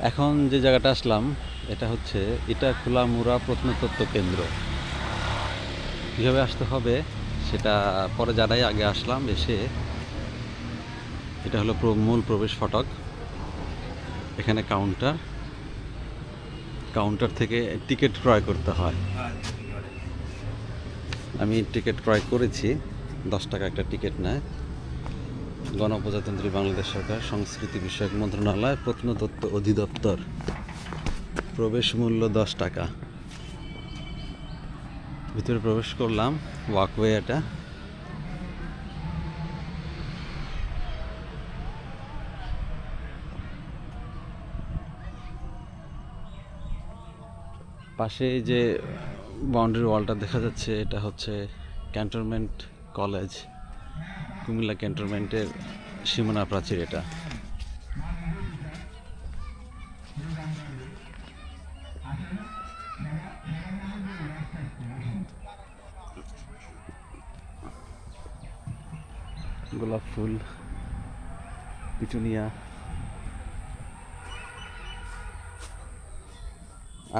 এখন যে জায়গাটা আসলাম, এটা হচ্ছে এটা খোলামুড়া প্রত্নতত্ত্ব কেন্দ্র। কীভাবে আসতে হবে সেটা পরে জানাই, আগে আসলাম এসে। এটা হলো মূল প্রবেশ ফটক। এখানে কাউন্টার। কাউন্টার থেকে টিকিট ক্রয় করতে হয়। আমি টিকিট ক্রয় করেছি, দশ টাকা একটা টিকিট নেয়। গণপ্রজাতন্ত্রী বাংলাদেশ সরকার, সংস্কৃতি বিষয়ক মন্ত্রণালয়, প্রত্নতত্ত্ব অধিদপ্তর। প্রবেশ মূল্য দশ টাকা। ভিতরে প্রবেশ করলাম ওয়াকওয়ে এটা। পাশে যে বাউন্ডারি ওয়ালটা দেখা যাচ্ছে, এটা হচ্ছে ক্যান্টনমেন্ট কলেজ কুমিল্লা ক্যান্টনমেন্টের সীমানা প্রাচীর এটা। গোলাপ ফুল, পিটুনিয়া।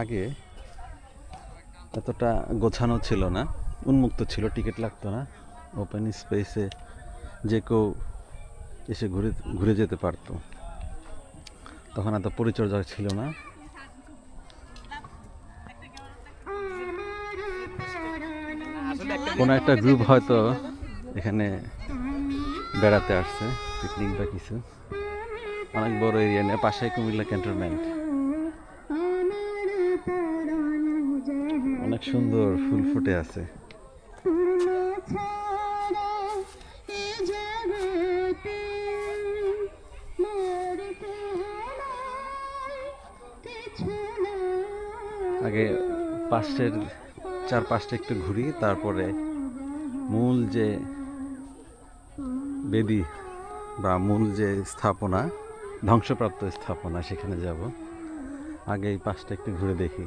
আগে এতটা গোছানো ছিল না, উন্মুক্ত ছিল, টিকিট লাগতো না। ওপেন স্পেসে যে কেউ এসে ঘুরে ঘুরে যেতে পারতো। তখন এত পরিচর্যা ছিল না। কোনো একটা গ্রুপ হয়তো এখানে বেড়াতে আসছে পিকনিক বা কিছু। অনেক বড় এরিয়া নিয়ে পাশে কুমিল্লা ক্যান্টনমেন্ট অনেক সুন্দর ফুল ফুটে আছে। আগে পাশের চার পাঁচটা একটু ঘুরি, তারপরে মূল যে বেদি বা মূল যে স্থাপনা, ধ্বংসপ্রাপ্ত স্থাপনা, সেখানে যাব। আগে এই পাশটা একটু ঘুরে দেখি।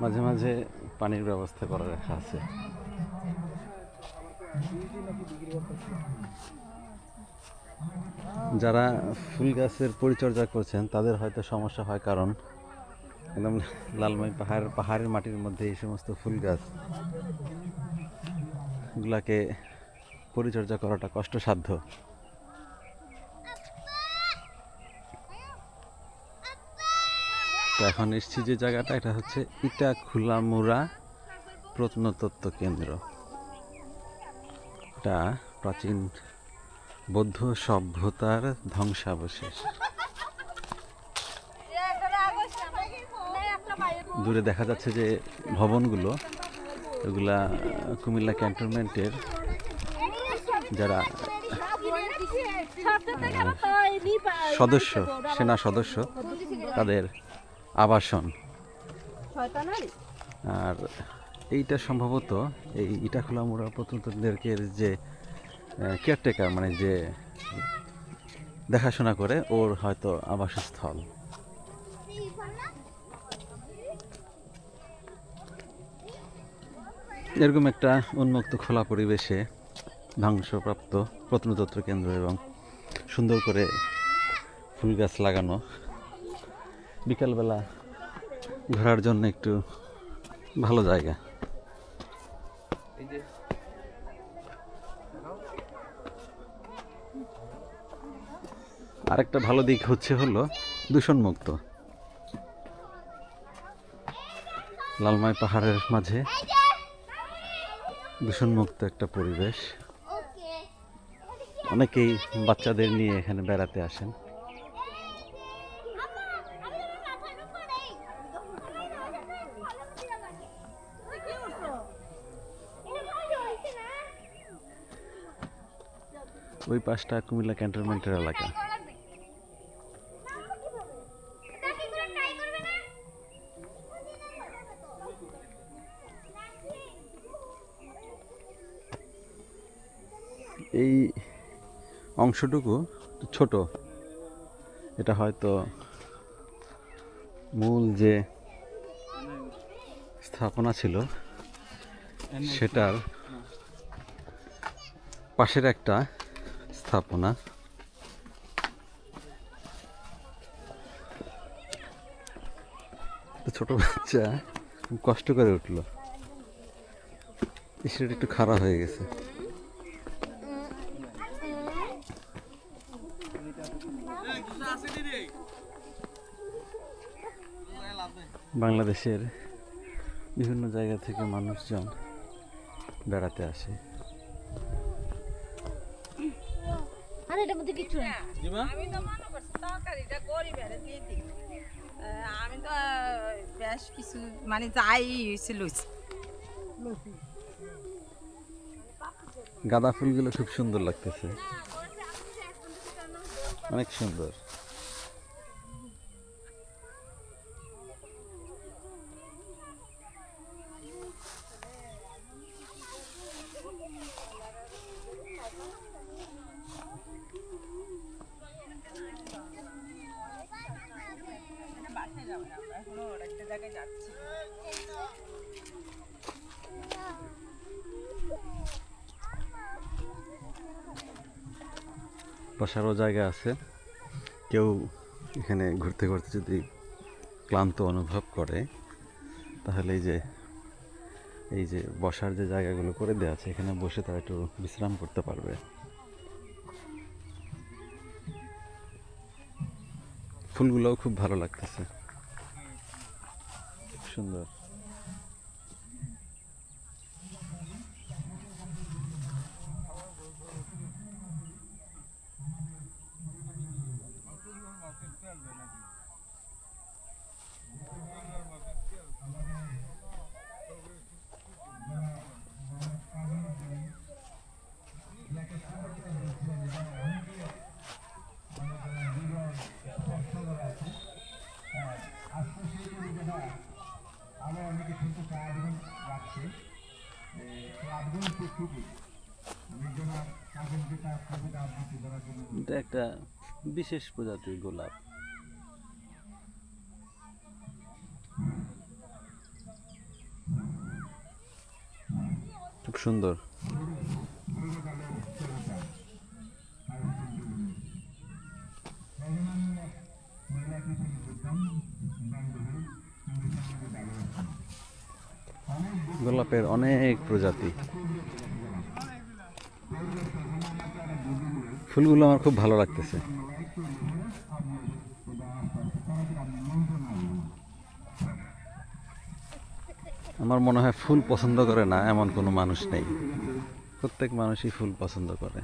মাঝে মাঝে পানির ব্যবস্থা করা রাখা আছে। যারা ফুল গাছের পরিচর্যা করছেন, তাদের হয়তো সমস্যা হয় কারণ একদম লালমাই পাহাড়, পাহাড়ের মাটির মধ্যে এই সমস্ত ফুল গাছ গুলাকে পরিচর্যা করাটা কষ্টসাধ্য। তো এখন এসছি যে জায়গাটা, এটা হচ্ছে ইটা খুলামুড়া প্রত্নতত্ত্ব কেন্দ্র। এটা প্রাচীন বৌদ্ধ সভ্যতার ধ্বংসাবশেষ। দূরে দেখা যাচ্ছে যে ভবনগুলো, এগুলা কুমিল্লা ক্যান্টনমেন্টের যারা সদস্য, সেনা সদস্য, তাদের আবাসন। আর এইটা সম্ভবত এই ইটাখোলামুড়া প্রত্নতত্ত্বের যে কেয়ারটেকার মানে যে দেখাশোনা করে ওর হয়তো আবাসস্থল। এরকম একটা উন্মুক্ত খোলা পরিবেশে ধ্বংসপ্রাপ্ত প্রত্নতত্ত্ব কেন্দ্র এবং সুন্দর করে ফুল গাছ লাগানো বিকালবেলা ঘোরার জন্য একটু ভালো জায়গা। আরেকটা ভালো দিক হচ্ছে হলো দূষণমুক্ত লালমাই পাহাড়ের মাঝে দূষণমুক্ত একটা পরিবেশ। অনেকেই বাচ্চাদের নিয়ে এখানে বেড়াতে আসেন। ওই পাশটা কুমিল্লা ক্যান্টনমেন্টের এলাকা। এই অংশটুকু ছোট। এটা হয়তো মূল যে স্থাপনা ছিল সেটার পাশের একটা স্থাপনা ছোট বাচ্চা, খুব কষ্ট করে উঠল। সেটা একটু খারাপ হয়ে গেছে। বাংলাদেশের বিভিন্ন জায়গা থেকে মানুষজন বেড়াতে আসে আর এটার মধ্যে কিছু না আমি তো মনে করছি তরকারিটা গরিবের দিয়ে দিই আমি তো বেশ কিছু মানে যাই হয়েছিল গাঁদা ফুলগুলো খুব সুন্দর লাগতেছে। অনেক সুন্দর বাসায় যাব না আমরা এখনও একটা জায়গায় যাচ্ছি বসারও জায়গা আছে। কেউ এখানে ঘুরতে ঘুরতে যদি ক্লান্ত অনুভব করে, তাহলে এই যে এই যে বসার যে জায়গাগুলো করে দেওয়া আছে, এখানে বসে তারা একটু বিশ্রাম করতে পারবে। ফুলগুলোও খুব ভালো লাগতেছে। সুন্দর। এটা একটা বিশেষ প্রজাতির গোলাপ। খুব সুন্দর। গোলাপের অনেক প্রজাতি। ফুলগুলো আমার খুব ভালো লাগতেছে। আমার মনে হয় ফুল পছন্দ করে না, এমন কোনো মানুষ নেই। প্রত্যেক মানুষই ফুল পছন্দ করে।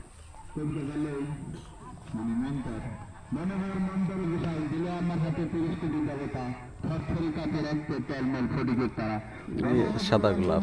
সাদা গোলাপ।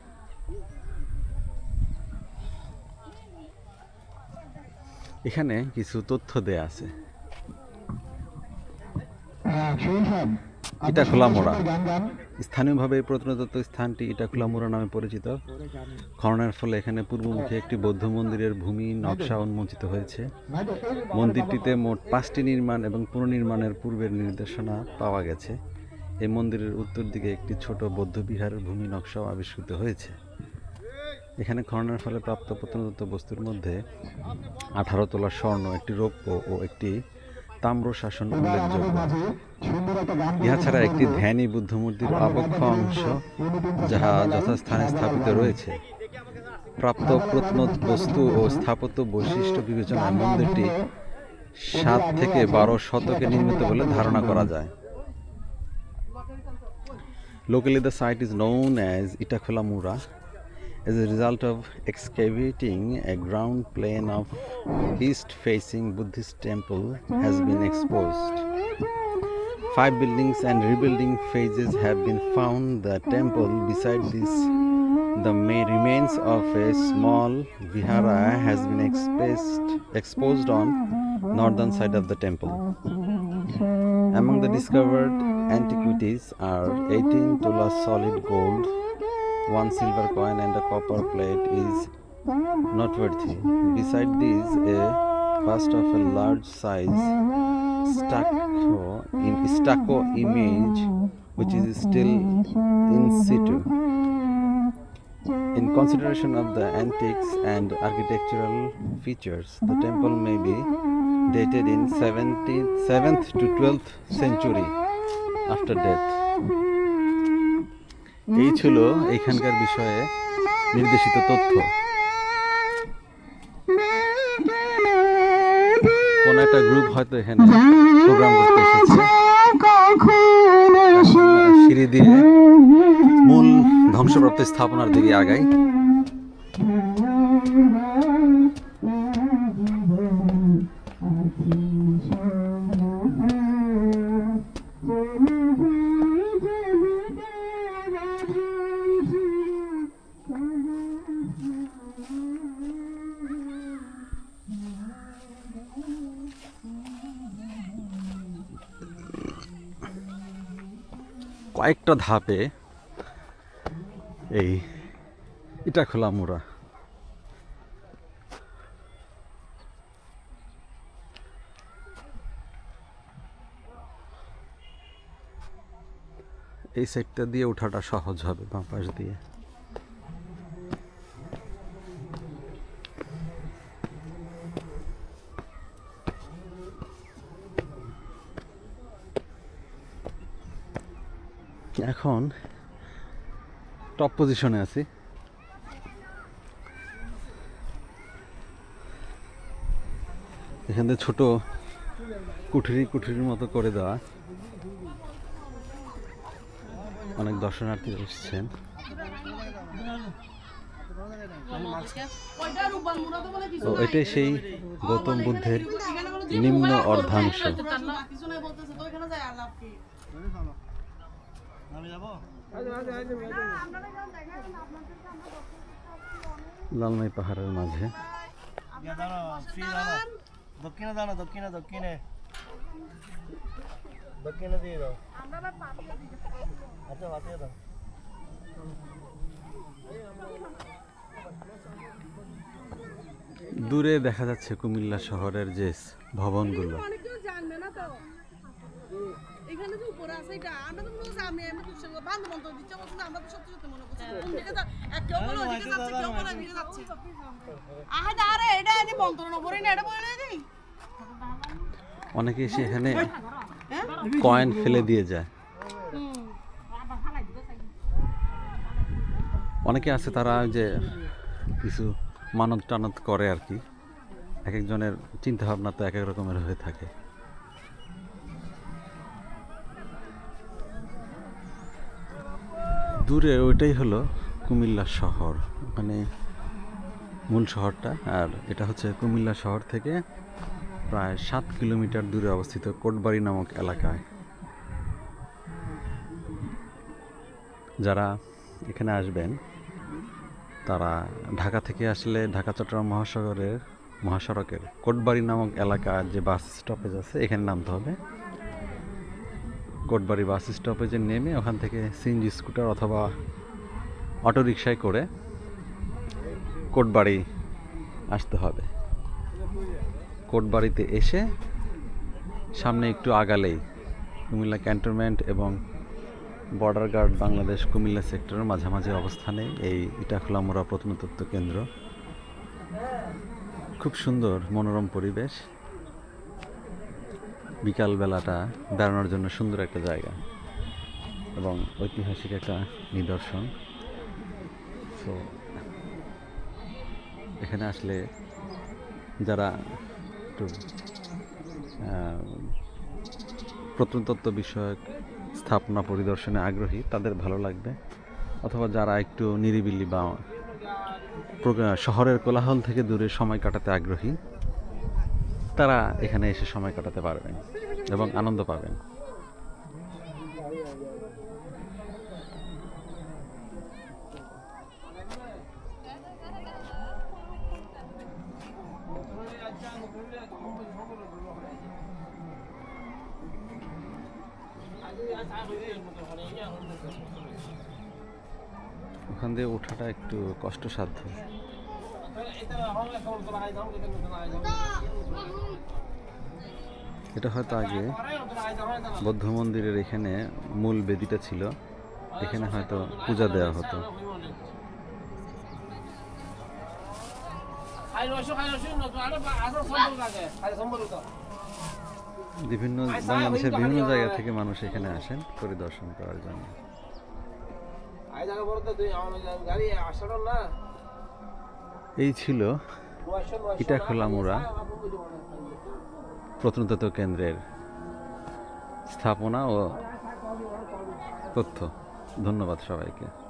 এখানে কিছু তথ্য দেয়া আছে। হ্যাঁ এটা খোলা মোড়া। স্থানীয়ভাবে এই প্রত্নতত্ত্ব স্থানটি ইটাখুলামুরা নামে পরিচিত। খননের ফলে এখানে পূর্বমুখী একটি বৌদ্ধ মন্দিরের ভূমি নকশা উন্মোচিত হয়েছে। মন্দিরটিতে মোট পাঁচটি নির্মাণ এবং পুনর্নির্মাণের পূর্বের নির্দেশনা পাওয়া গেছে। এই মন্দিরের উত্তর দিকে একটি ছোট বৌদ্ধ বিহারের ভূমি নকশাও আবিষ্কৃত হয়েছে। এখানে খননের ফলে প্রাপ্ত প্রত্নতত্ত্ব বস্তুর মধ্যে আঠারো তোলা স্বর্ণ একটি রৌপ্য ও একটি তাম্র শাসন ইহা ছাড়া একটি ধ্যানী বুদ্ধ মূর্তির আবক্ষ অংশ যাহা যথাস্থানে স্থাপিত রয়েছে। প্রাপ্ত প্রত্নবস্তু ও স্থাপত্য বৈশিষ্ট্য বিবেচনায় মন্দিরটি সাত থেকে বারো শতকে নির্মিত বলে ধারণা করা যায়। Locally, the site is known as Itakhola Mura as a result of excavating a ground plane of east facing Buddhist temple has been exposed. Five buildings and rebuilding phases have been found. The temple beside this, the main remains of a small vihara has been exposed, exposed on northern side of the temple. Among the discovered antiquities are 18 tola solid gold, one silver coin and a copper plate is noteworthy. Beside these, a bust of a large size stucco, in, stucco image which is still in situ. In consideration of the antiques and architectural features, the temple may be dated in 17th, 7th to 12th century after death. এই ছিল এখানকার বিষয়ে নির্দেশিত তথ্য। কোন একটা group হয়তো এখানে প্রোগ্রাম করতে এসেছে। সিঁড়ি দিয়ে মূল ধ্বংসপ্রাপ্ত স্থাপনার দিকে আগাই। কয়েকটা ধাপে এই এটা খোলা মোড়া। এই সাইডটা দিয়ে ওঠাটা সহজ হবে বাঁ পাশ দিয়ে। এখন টপ পজিশনে আছি। এখান থেকে ছোট কুঠুরি কুঠুরির মতো করে দেওয়া। অনেক দর্শনার্থী এসেছেন। তো এটাই সেই গৌতম বুদ্ধের নিম্ন অর্ধাংশ। লালমাই পাহাড়ের মাঝে। দক্ষিণে দাঁড়া দক্ষিণে দক্ষিণে। দক্ষিণে দিয়ে দাও। আচ্ছা বাতিয়ে দাও। দূরে দেখা যাচ্ছে কুমিল্লা শহরের যে ভবনগুলো। অনেকেও জানবে না তো। এখানে যে উপরে আছে এটা আমরা তো মনে করছি আমি দিচ্ছে বলছি না, আমরা তো সত্যি সত্যি মনে করছি কোন দিকে যা কেউ বলে ওদিকে যাচ্ছে কেউ বলে ওদিকে যাচ্ছে। আহে দাঁড়ে এটা এনে না এটা বলে দিই। অনেকে এসে এখানে কয়েন ফেলে দিয়ে যায়। অনেকে আছে তারা যে কিছু মানত টানত করে আর কি। এক একজনের চিন্তা ভাবনা তো এক এক রকমের হয়ে থাকে। দূরে ওইটাই হলো কুমিল্লা শহর। মানে মূল শহরটা, আর এটা হচ্ছে কুমিল্লা শহর থেকে প্রায় সাত কিলোমিটার দূরে অবস্থিত কোটবাড়ি নামক এলাকায়। যারা এখানে আসবেন, তারা ঢাকা থেকে আসলে ঢাকা, চট্টগ্রাম মহাসাগরের, মহাসড়কের কোটবাড়ি নামক এলাকার যে বাস স্টপেজ আছে, এখানে নামতে হবে। কোটবাড়ি বাস স্টপেজে নেমে ওখান থেকে সিএনজি স্কুটার অথবা অটো রিক্সায় করে কোটবাড়ি আসতে হবে। কোটবাড়িতে এসে সামনে একটু আগালেই কুমিল্লা ক্যান্টনমেন্ট এবং বর্ডার গার্ড বাংলাদেশ কুমিল্লা সেক্টরের মাঝামাঝি অবস্থানে এই ইটাখোলামোড়া প্রত্নতত্ত্ব কেন্দ্র। খুব সুন্দর, মনোরম পরিবেশ। বিকাল বেলাটা বেড়ানোর জন্য সুন্দর একটা জায়গা এবং ঐতিহাসিক একটা নিদর্শন। সো এখানে আসলে যারা একটু প্রত্নতত্ত্ব বিষয়ক স্থাপনা পরিদর্শনে আগ্রহী, তাদের ভালো লাগবে। অথবা যারা একটু নিরিবিলি বা শহরের কোলাহল থেকে দূরে সময় কাটাতে আগ্রহী তারা এখানে এসে সময় কাটাতে পারবেন এবং আনন্দ পাবেন। ওখান দিয়ে ওঠাটা একটু কষ্টসাধ্য। এটা হয়তো আগে বৌদ্ধ মন্দিরের এখানে মূল বেদিটা ছিল। এখানে হয়তো পূজা দেওয়া হতো। বিভিন্ন বাংলাদেশের বিভিন্ন জায়গা থেকে মানুষ এখানে আসেন পরিদর্শন করার জন্য। এই ছিল ইটাখোলা মোড়া প্রত্নতত্ত্ব কেন্দ্রের স্থাপনা ও তথ্য। ধন্যবাদ সবাইকে।